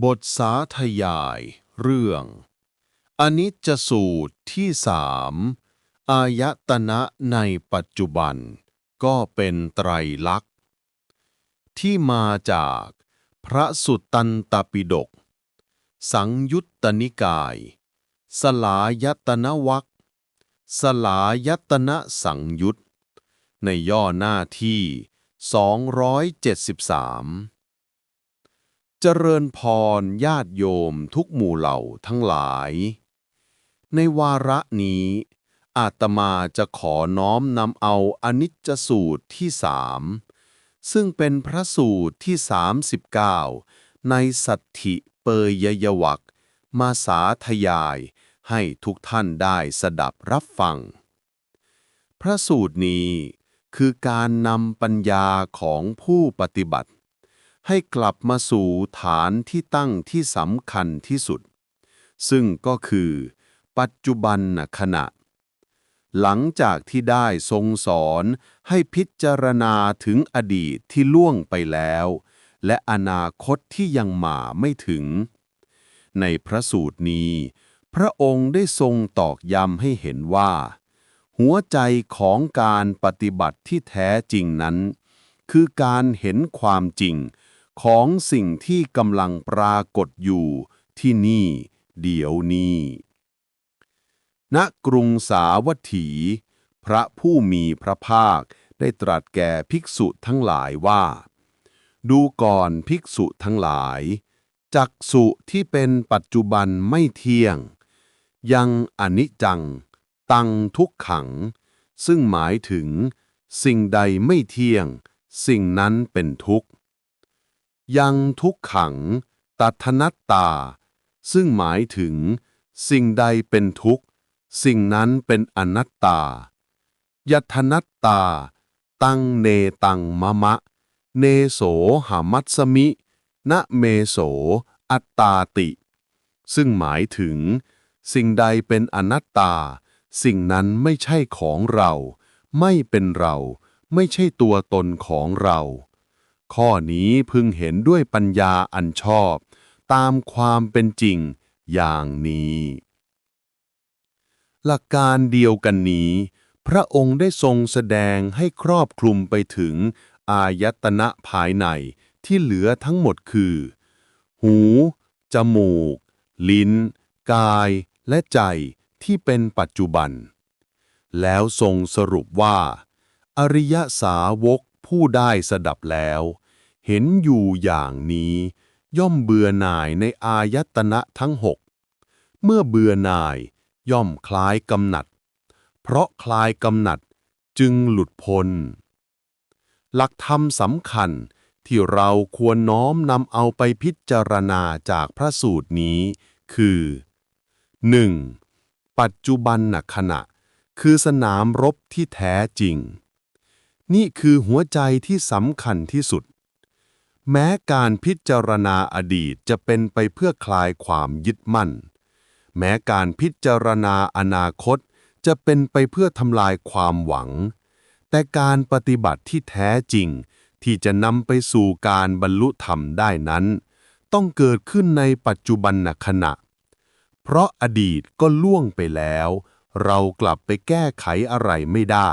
บทสาธยาย เรื่อง อนิจจสูตรที่สามอายตนะในปัจจุบัน ก็เป็นไตรลักษณ์ ที่มาจากพระสุตตันตปิฎกสังยุตตนิกาย สลายตนวักสลายตนะสังยุตในย่อหน้าที่ 273 เจริญพรญาติโยมทุกหมู่เหล่าทั้งหลาย ในวาระนี้ อาตมาจะขอน้อมนำเอาอนิจจสูตรที่สามซึ่งเป็นพระสูตรที่ 39 ในสัตถิเปยยวักมาสาธยายให้ทุกท่านได้สดับรับฟัง พระสูตรนี้คือการนำปัญญาของผู้ปฏิบัติ ให้กลับมาสู่ฐานที่ตั้งที่สำคัญที่สุด ซึ่งก็คือ ปัจจุบันขณะ หลังจากที่ได้ทรงสอนให้พิจารณาถึงอดีตที่ล่วงไปแล้ว และอนาคตที่ยังมาไม่ถึง ในพระสูตรนี้ พระองค์ได้ทรงตอกย้ำให้เห็นว่า หัวใจของการปฏิบัติที่แท้จริงนั้น คือการเห็นความจริง ของสิ่งที่กำลังปรากฏอยู่ที่นี่ เดี๋ยวนี้ณกรุงสาวัตถี พระผู้มีพระภาคได้ตรัสแก่ภิกษุทั้งหลายว่า ดูก่อนภิกษุทั้งหลาย จักสุที่เป็นปัจจุบันไม่เที่ยง ยังอนิจจัง ตังทุกขัง ซึ่งหมายถึง สิ่งใดไม่เที่ยง สิ่งนั้นเป็นทุกข์ ยังทุกขัง ตัทนัตตา ซึ่งหมายถึง สิ่งใดเป็นทุกข์ สิ่งนั้นเป็นอนัตตา ยัทนัตตา ตังเนตังมะมะ เนโสหามัตสมินะเมโส อัตตาติ ซึ่งหมายถึง สิ่งใดเป็นอนัตตา สิ่งนั้นไม่ใช่ของเรา ไม่เป็นเรา ไม่ใช่ตัวตนของเรา ข้อนี้พึงเห็นด้วยปัญญาอันชอบ ตามความเป็นจริงอย่างนี้ หลักการเดียวกันนี้ พระองค์ได้ทรงแสดงให้ครอบคลุมไปถึง อายตนะภายในที่เหลือทั้งหมดคือ หู จมูก ลิ้น กาย และใจที่เป็นปัจจุบัน แล้วทรงสรุปว่า อริยสาวกผู้ได้สดับแล้ว เห็นอยู่อย่างนี้ ย่อมเบื่อหน่ายในอายตนะทั้งหก เมื่อเบื่อหน่ายย่อมคลายกำหนัด เพราะคลายกำหนัดจึงหลุดพ้น หลักธรรมสำคัญที่เราควรน้อมนำเอาไปพิจารณาจากพระสูตรนี้ คือ 1. ปัจจุบันนขณะ คือสนามรบที่แท้จริง นี่คือหัวใจที่สำคัญที่สุด แม้การพิจารณาอดีตจะเป็นไปเพื่อคลายความยึดมั่น แม้การพิจารณาอนาคตจะเป็นไปเพื่อทำลายความหวัง แต่การปฏิบัติที่แท้จริง ที่จะนำไปสู่การบรรลุธรรมได้นั้น ต้องเกิดขึ้นในปัจจุบันขณะ เพราะอดีตก็ล่วงไปแล้ว เรากลับไปแก้ไขอะไรไม่ได้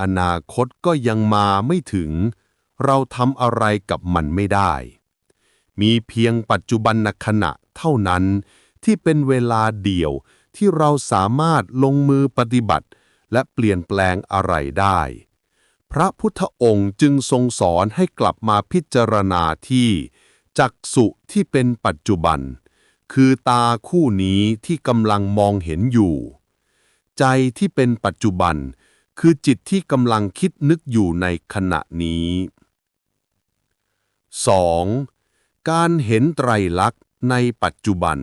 อนาคตก็ยังมาไม่ถึง เราทำอะไรกับมันไม่ได้ มีเพียงปัจจุบันขณะเท่านั้น ที่เป็นเวลาเดียวที่เราสามารถลงมือปฏิบัติ และเปลี่ยนแปลงอะไรได้ พระพุทธองค์จึงทรงสอนให้กลับมาพิจารณาที่ จักสุที่เป็นปัจจุบัน คือตาคู่นี้ที่กำลังมองเห็นอยู่ ใจที่เป็นปัจจุบันคือจิตที่กำลังคิดนึกอยู่ในขณะนี้ 2. การเห็นไตรลักษณ์ในปัจจุบัน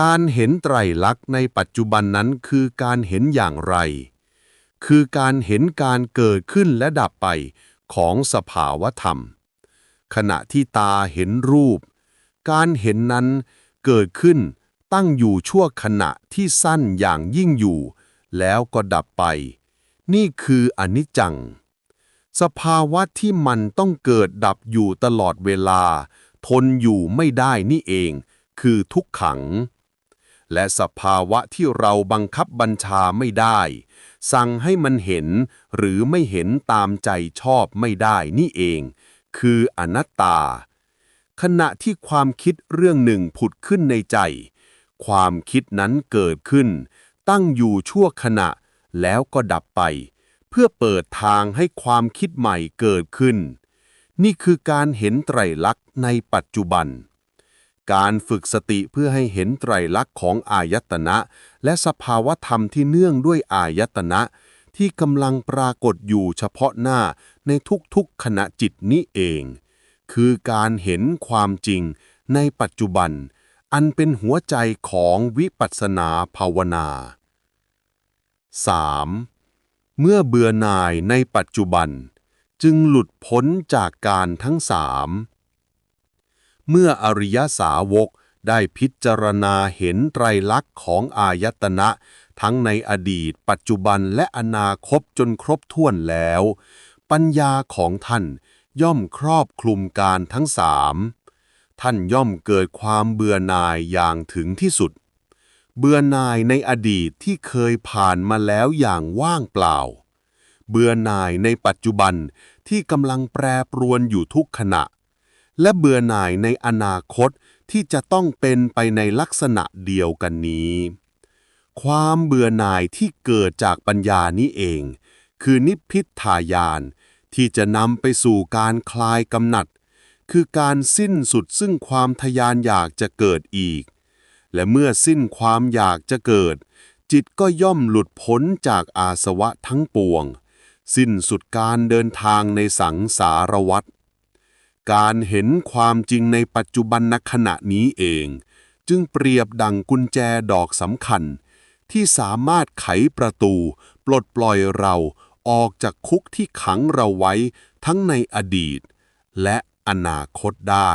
การเห็นไตรลักษณ์ในปัจจุบันนั้นคือการเห็นอย่างไร คือการเห็นการเกิดขึ้นและดับไปของสภาวธรรม ขณะที่ตาเห็นรูป การเห็นนั้นเกิดขึ้นตั้งอยู่ชั่วขณะที่สั้นอย่างยิ่งอยู่ แล้วก็ดับไป นี่คืออนิจจัง สภาวะที่มันต้องเกิดดับอยู่ตลอดเวลา ทนอยู่ไม่ได้นี่เอง คือทุกขัง และสภาวะที่เราบังคับบัญชาไม่ได้ สั่งให้มันเห็นหรือไม่เห็นตามใจชอบไม่ได้นี่เอง คืออนัตตา ขณะที่ความคิดเรื่องหนึ่งผุดขึ้นในใจ ความคิดนั้นเกิดขึ้น ตั้งอยู่ชั่วขณะแล้วก็ดับไป เพื่อเปิดทางให้ความคิดใหม่เกิดขึ้น นี่คือการเห็นไตรลักษณ์ในปัจจุบัน การฝึกสติเพื่อให้เห็นไตรลักษณ์ของอายตนะ และสภาวธรรมที่เนื่องด้วยอายตนะ ที่กำลังปรากฏอยู่เฉพาะหน้าในทุกๆขณะจิตนี้เอง คือการเห็นความจริงในปัจจุบัน อันเป็นหัวใจของวิปัสสนาภาวนา 3. เมื่อเบื่อหน่ายในปัจจุบัน จึงหลุดพ้นจากการทั้งสาม เมื่ออริยสาวกได้พิจารณาเห็นไตรลักษณ์ของอายตนะ ทั้งในอดีต ปัจจุบันและอนาคตจนครบถ้วนแล้ว ปัญญาของท่านย่อมครอบคลุมการทั้งสาม ท่านย่อมเกิดความเบื่อหน่ายอย่างถึงที่สุด เบื่อหน่ายในอดีตที่เคยผ่านมาแล้วอย่างว่างเปล่า เบื่อหน่ายในปัจจุบันที่กำลังแปรปรวนอยู่ทุกขณะ และเบื่อหน่ายในอนาคตที่จะต้องเป็นไปในลักษณะเดียวกันนี้ ความเบื่อหน่ายที่เกิดจากปัญญานี้เอง คือนิพพิทายาน ที่จะนำไปสู่การคลายกำหนัด คือการสิ้นสุดซึ่งความทยานอยากจะเกิดอีก และเมื่อสิ้นความอยากจะเกิด จิตก็ย่อมหลุดพ้นจากอาสวะทั้งปวง สิ้นสุดการเดินทางในสังสารวัฏการเห็นความจริงในปัจจุบันณขณะนี้เอง จึงเปรียบดังกุญแจดอกสำคัญ ที่สามารถไขประตู ปลดปล่อยเราออกจากคุกที่ขังเราไว้ทั้งในอดีต และอนาคตได้